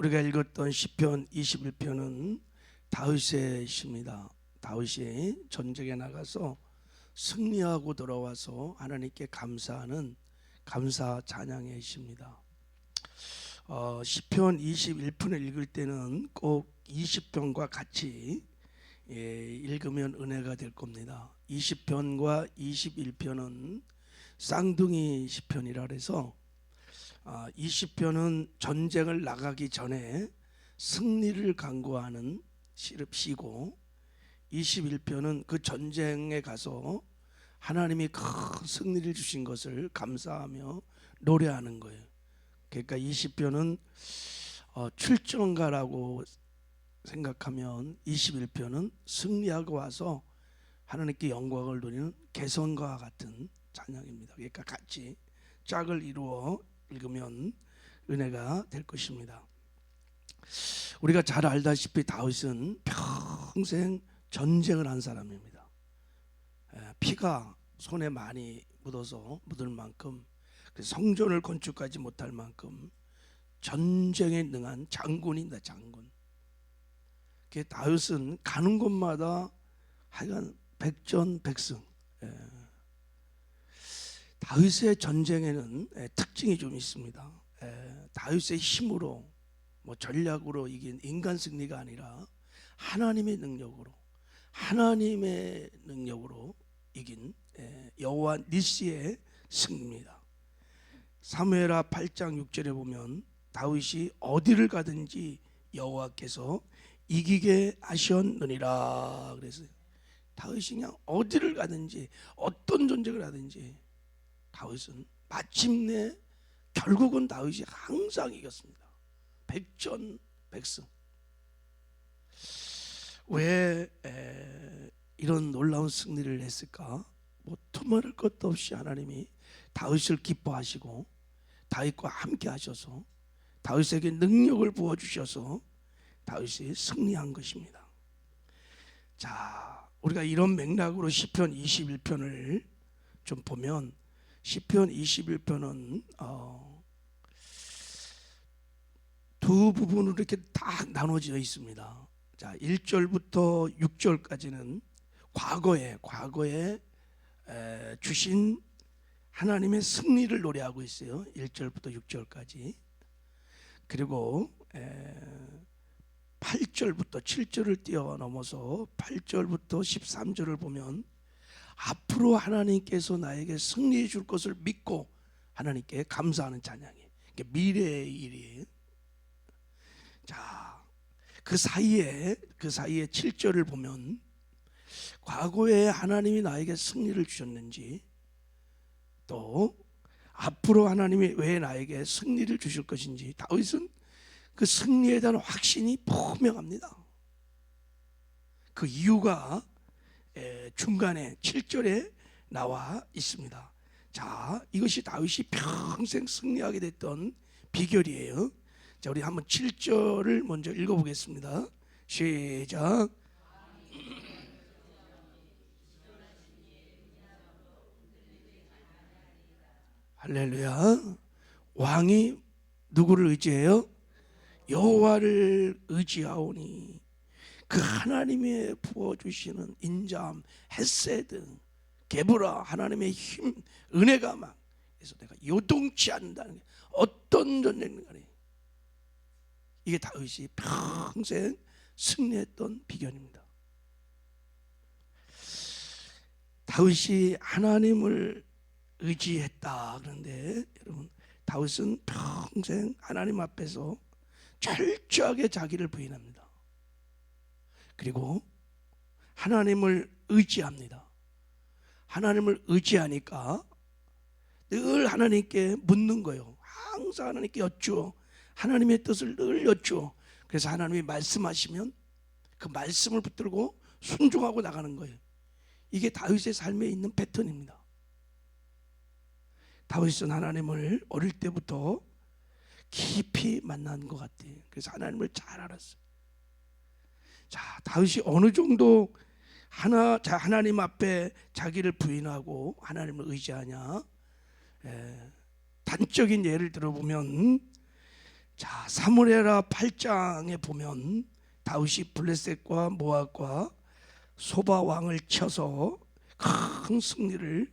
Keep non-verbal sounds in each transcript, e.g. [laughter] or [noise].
우리가 읽었던 시편 21편은 다윗의 시입니다. 다윗이 전쟁에 나가서 승리하고 돌아와서 하나님께 감사하는 감사 찬양의 시입니다. 어, 시편 21편을 읽을 때는 꼭 20편과 같이 예, 읽으면 은혜가 될 겁니다. 20편과 21편은 쌍둥이 시편이라 그래서 아, 20편은 전쟁을 나가기 전에 승리를 강구하는 시릅시고 21편은 그 전쟁에 가서 하나님이 큰 승리를 주신 것을 감사하며 노래하는 거예요. 그러니까 20편은 어, 출정가라고 생각하면 21편은 승리하고 와서 하나님께 영광을 돌리는 개선과 같은 찬양입니다. 그러니까 같이 짝을 이루어 읽으면 은혜가 될 것입니다. 우리가 잘 알다시피 다윗은 평생 전쟁을 한 사람입니다. 에, 피가 손에 많이 묻어서 묻을 만큼 그 성전을 건축하지 못할 만큼 전쟁에 능한 장군입니다. 장군. 그 다윗은 가는 곳마다 하여간 백전백승. 예. 다윗의 전쟁에는 예, 특징이 좀 있습니다. 예, 다윗의 힘으로 뭐 전략으로 이긴 인간 승리가 아니라 하나님의 능력으로 하나님의 능력으로 이긴 예, 여호와 니시의 승리입니다. 사무엘하 8장 6절에 보면 다윗이 어디를 가든지 여호와께서 이기게 하셨느니라 그래서 다윗이 그냥 어디를 가든지 어떤 전쟁을 하든지 다윗은 마침내 결국은 다윗이 항상 이겼습니다. 백전 백승. 왜 에, 이런 놀라운 승리를 했을까? 뭐 투말할 것도 없이 하나님이 다윗을 기뻐하시고 다윗과 함께 하셔서 다윗에게 능력을 부어 주셔서 다윗이 승리한 것입니다. 자, 우리가 이런 맥락으로 시편 21편을 좀 보면 시편 21편은 어, 두 부분으로 이렇게 딱 나눠져 있습니다. 자, 1절부터 6절까지는 과거에 과거에 에, 주신 하나님의 승리를 노래하고 있어요. 1절부터 6절까지. 그리고 에, 8절부터 7절을 뛰어넘어서 8절부터 13절을 보면 앞으로 하나님께서 나에게 승리해 줄 것을 믿고 하나님께 감사하는 찬양이 이게 미래의 일이에요. 자, 그 사이에 그 사이에 7절을 보면 과거에 하나님이 나에게 승리를 주셨는지 또 앞으로 하나님이 왜 나에게 승리를 주실 것인지 다윗은 그 승리에 대한 확신이 분명합니다. 그 이유가 에, 중간에 7절에 나와 있습니다. 자, 이것이 다윗이 평생 승리하게 됐던 비결이에요. 자, 우리 한번 7절을 먼저 읽어 보겠습니다. 시작. 할렐루야. 왕이 누구를 의지해요? 여호와를 의지하오니 그 하나님의 부어 주시는 인자함, 햇세드, 개브라 하나님의 힘, 은혜가 막 그래서 내가 요동치 않는다는 게 어떤 전쟁 간에 이게 다윗이 평생 승리했던 비결입니다. 다윗이 하나님을 의지했다 그런데 여러분 다윗은 평생 하나님 앞에서 철저하게 자기를 부인합니다. 그리고 하나님을 의지합니다. 하나님을 의지하니까 늘 하나님께 묻는 거예요. 항상 하나님께 여쭈어 하나님의 뜻을 늘 여쭈어 그래서 하나님이 말씀하시면 그 말씀을 붙들고 순종하고 나가는 거예요. 이게 다윗의 삶에 있는 패턴입니다. 다윗은 하나님을 어릴 때부터 깊이 만난 것 같아요. 그래서 하나님을 잘 알았어요. 자, 다윗이 어느 정도 하나 자 하나님 앞에 자기를 부인하고 하나님을 의지하냐? 에, 단적인 예를 들어보면 자 사무엘하 8장에 보면 다윗이 블레셋과 모압과 소바 왕을 쳐서 큰 승리를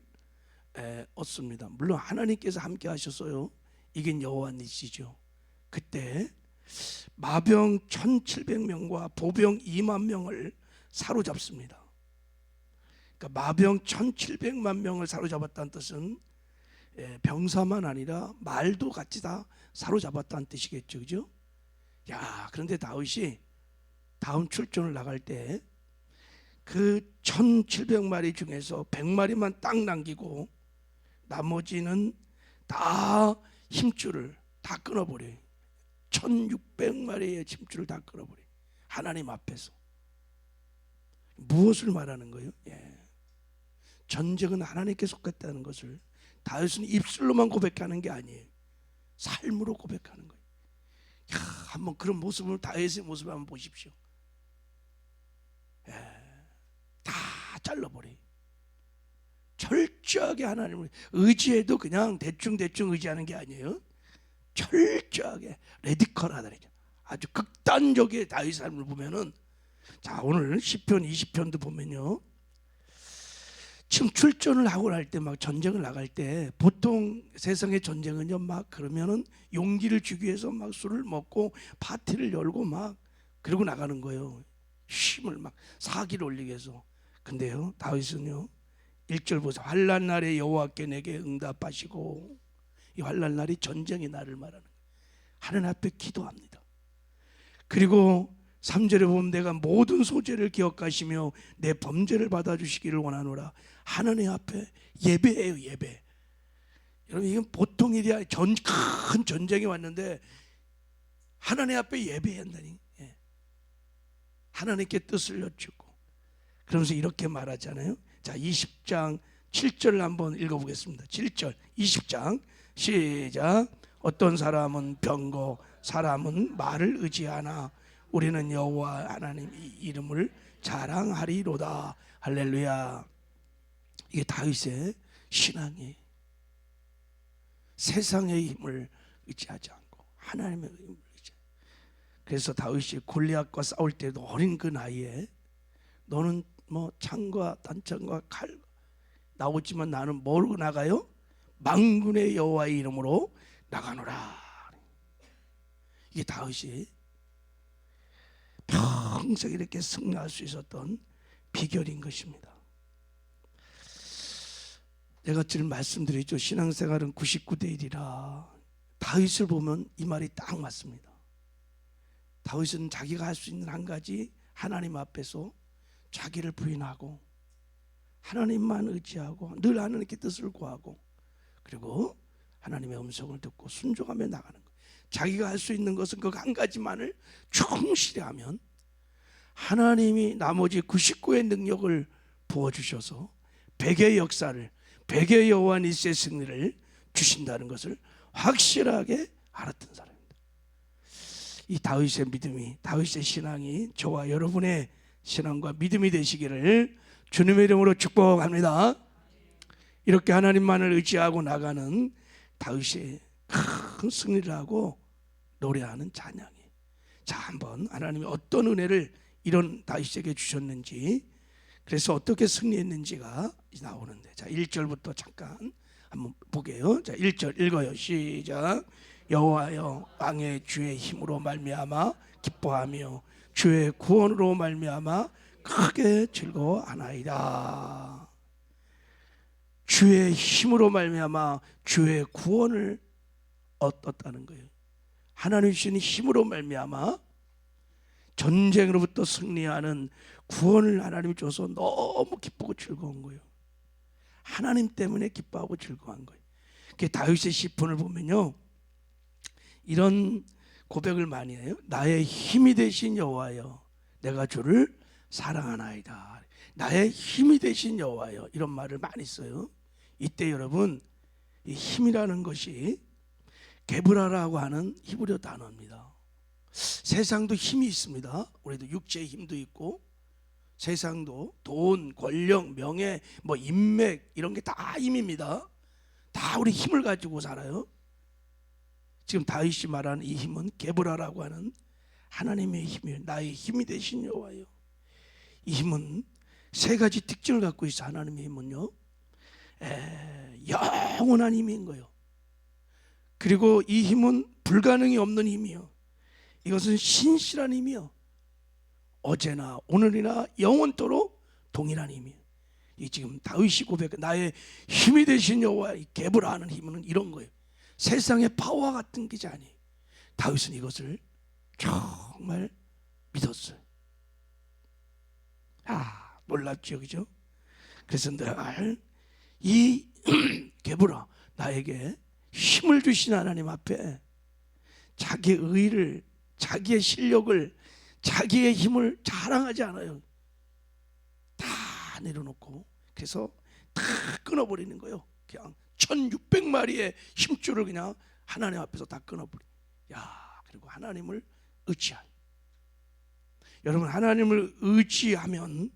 에, 얻습니다. 물론 하나님께서 함께 하셨어요. 이긴 여호와니시죠. 그때 마병 1,700명과 보병 2만 명을 사로잡습니다. 그러니까 마병 1,700만 명을 사로잡았다는 뜻은 예, 병사만 아니라 말도 같이 다 사로잡았다는 뜻이겠죠, 그죠? 야, 그런데 다윗이 다음 출전을 나갈 때 그 1,700마리 중에서 100마리만 딱 남기고 나머지는 다 힘줄을 다 끊어버려요. 1600마리의 힘줄을 다 끊어버려요. 하나님 앞에서. 무엇을 말하는 거예요? 예. 전쟁은 하나님께 속했다는 것을 다윗은 입술로만 고백하는 게 아니에요. 삶으로 고백하는 거예요. 야, 한번 그런 모습을 다윗의 모습을 한번 보십시오. 예, 다 잘라버려. 철저하게 하나님을 의지해도 그냥 대충 대충 의지하는 게 아니에요. 철저하게 레디컬하다 그러죠. 아주 극단적인 다윗 삶을 보면은 자 오늘 시편 20편도 보면요. 지금 출전을 하고 날때막 전쟁을 나갈 때 보통 세상의 전쟁은요 막 그러면은 용기를 주기 위해서 막 술을 먹고 파티를 열고 막 그러고 나가는 거예요. 힘을 막 사기를 올리기 위해서. 근데요 다윗은요 1절 보세요. 환란 날에 여호와께 내게 응답하시고 이 환란 날이 전쟁의 날을 말하는 거예요. 하나님 앞에 기도합니다. 그리고 3절에 보면 내가 모든 소재를 기억하시며 내 범죄를 받아주시기를 원하노라 하나님 앞에 예배예요 예배 여러분 이건 보통 일이 아니 전, 큰 전쟁이 왔는데 하나님 앞에 예배한다니 예. 하나님께 뜻을 여쭙고 그러면서 이렇게 말하잖아요 자 20장 7절 한번 읽어보겠습니다 7절 20장 시작 어떤 사람은 병거 사람은 말을 의지하나 우리는 여호와 하나님 이 이름을 자랑하리로다 할렐루야 이게 다윗의 신앙이 세상의 힘을 의지하지 않고 하나님의 힘을 의지. 그래서 다윗이 골리앗과 싸울 때도 어린 그 나이에 너는 뭐 창과 단창과 칼 나오지만 나는 모르고 나가요? 망군의 여호와의 이름으로 나가노라. 이게 다윗이 평생 이렇게 승리할 수 있었던 비결인 것입니다. 내가 지금 말씀드리죠. 신앙생활은 99대 1이라 다윗을 보면 이 말이 딱 맞습니다. 다윗은 자기가 할 수 있는 한 가지 하나님 앞에서 자기를 부인하고 하나님만 의지하고 늘 하나님께 뜻을 구하고 그리고 하나님의 음성을 듣고 순종하며 나가는 거예요. 자기가 할 수 있는 것은 그 한 가지만을 충실히 하면 하나님이 나머지 99의 능력을 부어주셔서 백의 역사를 백의 여호와 니스의 승리를 주신다는 것을 확실하게 알았던 사람입니다. 이 다윗의 믿음이 다윗의 신앙이 저와 여러분의 신앙과 믿음이 되시기를 주님의 이름으로 축복합니다. 이렇게 하나님만을 의지하고 나가는 다윗의 큰 승리를 하고 노래하는 찬양이. 자, 한번 하나님이 어떤 은혜를 이런 다윗에게 주셨는지 그래서 어떻게 승리했는지가 나오는데 자 1절부터 잠깐 한번 보게요. 자 1절 읽어요. 시작. 여호와여 왕의 주의 힘으로 말미암아 기뻐하며 주의 구원으로 말미암아 크게 즐거워하나이다. 주의 힘으로 말미암아 주의 구원을 얻었다는 거예요. 하나님 주신 힘으로 말미암아 전쟁으로부터 승리하는 구원을 하나님이 줘서 너무 기쁘고 즐거운 거예요. 하나님 때문에 기뻐하고 즐거운 거예요. 그 다윗의 시편을 보면요, 이런 고백을 많이 해요. 나의 힘이 되신 여호와여, 내가 주를 사랑하나이다. 나의 힘이 되신 여호와여, 이런 말을 많이 써요. 이때 여러분, 이 힘이라는 것이 게브라라고 하는 히브리어 단어입니다. 세상도 힘이 있습니다. 우리도 육체의 힘도 있고 세상도 돈, 권력, 명예, 뭐 인맥 이런 게 다 힘입니다. 다 우리 힘을 가지고 살아요. 지금 다윗이 말하는 이 힘은 게브라라고 하는 하나님의 힘이에요. 나의 힘이 되신 여호와요. 이 힘은 세 가지 특징을 갖고 있어. 하나님의 힘은요. 에, 영원한 힘인 거예요. 그리고 이 힘은 불가능이 없는 힘이요. 이것은 신실한 힘이요. 어제나 오늘이나 영원토록 동일한 힘이에요. 이 지금 다윗이 고백 나의 힘이 되신 여호와 이 개브라 하는 힘은 이런 거예요. 세상의 파워 같은 게 아니에요. 다윗은 이것을 정말 믿었어요. 아 놀랍죠, 그죠? 그래서 늘 이 [clears throat] 개브라 나에게 힘을 주신 하나님 앞에 자기의 의를 자기의 실력을 자기의 힘을 자랑하지 않아요. 다 내려놓고 그래서 다 끊어버리는 거예요. 그냥 1600마리의 힘줄을 그냥 하나님 앞에서 다 끊어버리. 야 그리고 하나님을 의지한. 여러분 하나님을 의지하면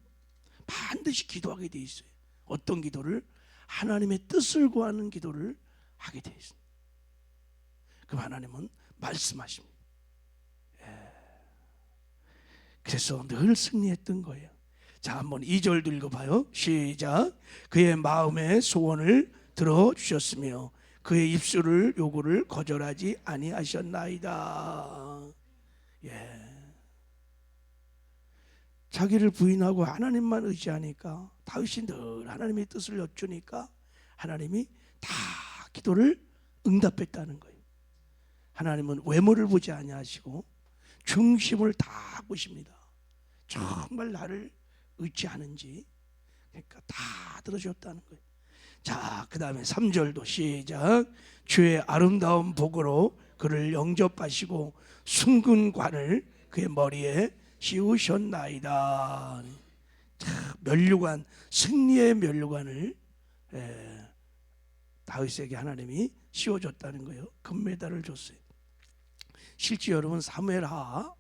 반드시 기도하게 돼 있어요. 어떤 기도를 하나님의 뜻을 구하는 기도를 하게 돼 있습니다. 그럼 하나님은 말씀하십니다. 예. 그래서 늘 승리했던 거예요. 자, 한번 2절도 읽어봐요. 시작. 그의 마음의 소원을 들어주셨으며 그의 입술을 요구를 거절하지 아니하셨나이다. 예. 자기를 부인하고 하나님만 의지하니까 다윗이 늘 하나님의 뜻을 여쭈니까 하나님이 다 기도를 응답했다는 거예요. 하나님은 외모를 보지 아니하시고 중심을 다 보십니다. 정말 나를 의지하는지 그러니까 다 들어줬다는 거예요. 자, 그 다음에 3절도 시작. 주의 아름다운 복으로 그를 영접하시고 순근 관을 그의 머리에 씌우셨나이다. 자, 면류관 승리의 면류관을 에, 다윗에게 하나님이 씌워줬다는 거예요. 금메달을 줬어요. 실제 여러분 사무엘하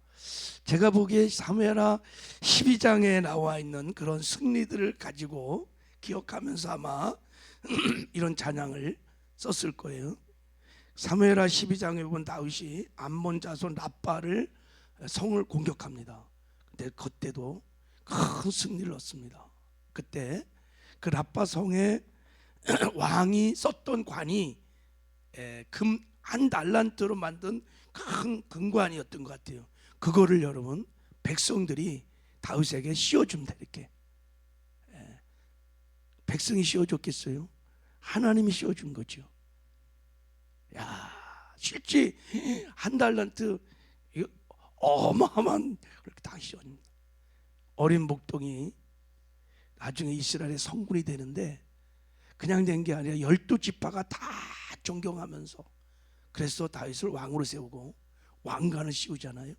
제가 보기에 사무엘하 12장에 나와 있는 그런 승리들을 가지고 기억하면서 아마 [clears throat] 이런 찬양을 썼을 거예요. 사무엘하 12장에 보면 다윗이 암몬 자손 라빠를 성을 공격합니다. 근데 그때도 큰 승리를 얻습니다. 그때 그 라빠 성에 [clears throat] 왕이 썼던 관이 금 한 달란트로 만든 큰 금관이었던 것 같아요. 그거를 여러분 백성들이 다윗에게 씌워준다 이렇게. 예. 백성이 씌워줬겠어요? 하나님이 씌워준 거죠. 야 실제 한 달란트 어마어마한 그렇게 다 씌워줍니다. 어린 목동이 나중에 이스라엘의 성군이 되는데 그냥 된 게 아니라 열두 지파가 다 존경하면서 그래서 다윗을 왕으로 세우고 왕관을 씌우잖아요.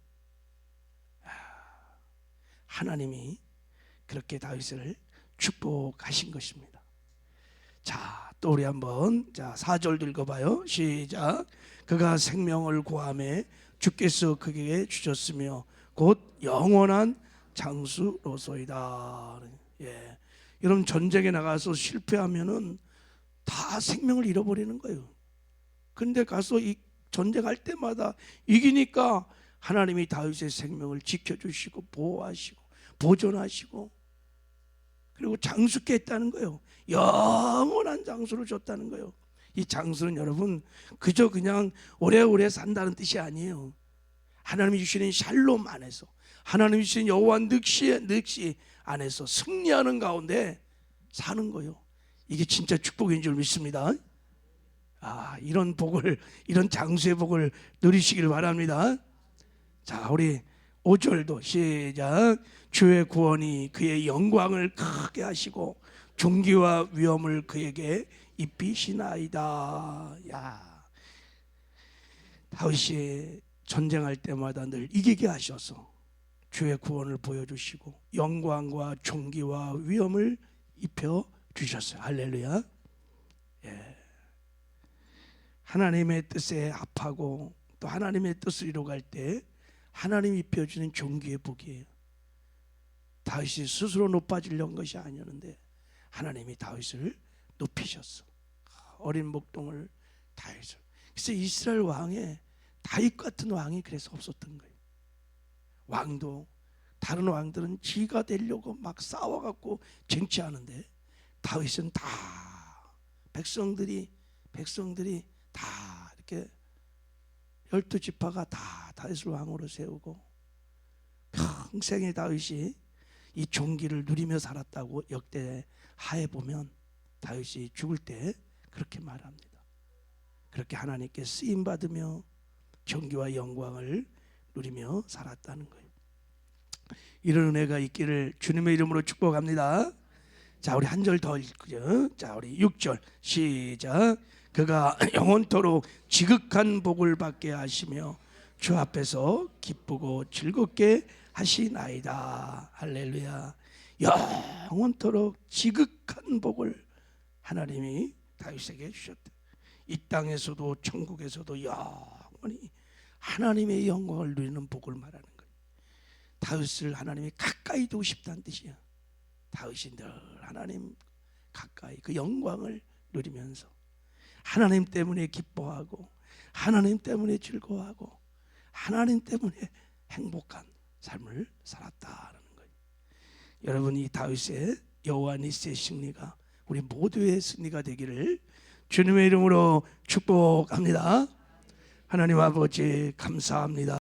아, 하나님이 그렇게 다윗을 축복하신 것입니다. 자, 또 우리 한번 자, 4절 읽어 봐요. 시작. 그가 생명을 구함에 주께서 그에게 주셨으며 곧 영원한 장수로소이다. 예. 여러분 전쟁에 나가서 실패하면은 다 생명을 잃어버리는 거예요. 근데 가서 이 전쟁할 때마다 이기니까 하나님이 다윗의 생명을 지켜주시고 보호하시고 보존하시고 그리고 장수케 했다는 거예요. 영원한 장수를 줬다는 거예요. 이 장수는 여러분 그저 그냥 오래오래 산다는 뜻이 아니에요. 하나님이 주시는 샬롬 안에서 하나님이 주신 여호와 늑시 늑시 안에서 승리하는 가운데 사는 거예요. 이게 진짜 축복인 줄 믿습니다. 아, 이런 복을 이런 장수의 복을 누리시길 바랍니다. 자, 우리 5절도 시작. 주의 구원이 그의 영광을 크게 하시고 존귀와 위엄을 그에게 입히시나이다. 야. 다윗이 전쟁할 때마다 늘 이기게 하셔서 주의 구원을 보여주시고 영광과 존귀와 위엄을 입혀 주셨어요. 할렐루야. 예. 하나님의 뜻에 합하고 또 하나님의 뜻을 이루어갈 때 하나님이 입혀주는 존귀의 복이에요. 다윗이 스스로 높아지려는 것이 아니었는데 하나님이 다윗을 높이셨어. 어린 목동을 다윗을. 그래서 이스라엘 왕에 다윗 같은 왕이 그래서 없었던 거예요. 왕도 다른 왕들은 지가 되려고 막 싸워갖고 쟁취하는데 다윗은 다 백성들이 백성들이 다 이렇게 열두 지파가 다 다윗을 왕으로 세우고 평생의 다윗이 이 종기를 누리며 살았다고 역대 하에 보면 다윗이 죽을 때 그렇게 말합니다. 그렇게 하나님께 쓰임 받으며 정기와 영광을 누리며 살았다는 거예요. 이런 은혜가 있기를 주님의 이름으로 축복합니다. 자, 우리 한 절 더 읽죠. 자, 우리 6절 시작. 그가 [clears throat] 영원토록 지극한 복을 받게 하시며 주 앞에서 기쁘고 즐겁게 하시나이다. 할렐루야. 영원토록 지극한 복을 하나님이 다윗에게 주셨다. 이 땅에서도 천국에서도 영원히 하나님의 영광을 누리는 복을 말하는 거예요. 다윗을 하나님이 가까이 두고 싶다는 뜻이야. 다윗이 늘 하나님 가까이 그 영광을 누리면서 하나님 때문에 기뻐하고 하나님 때문에 즐거워하고 하나님 때문에 행복한 삶을 살았다라는 거예요. 여러분 이 다윗의 여호와 니스의 승리가 우리 모두의 승리가 되기를 주님의 이름으로 축복합니다. 하나님 아버지 감사합니다.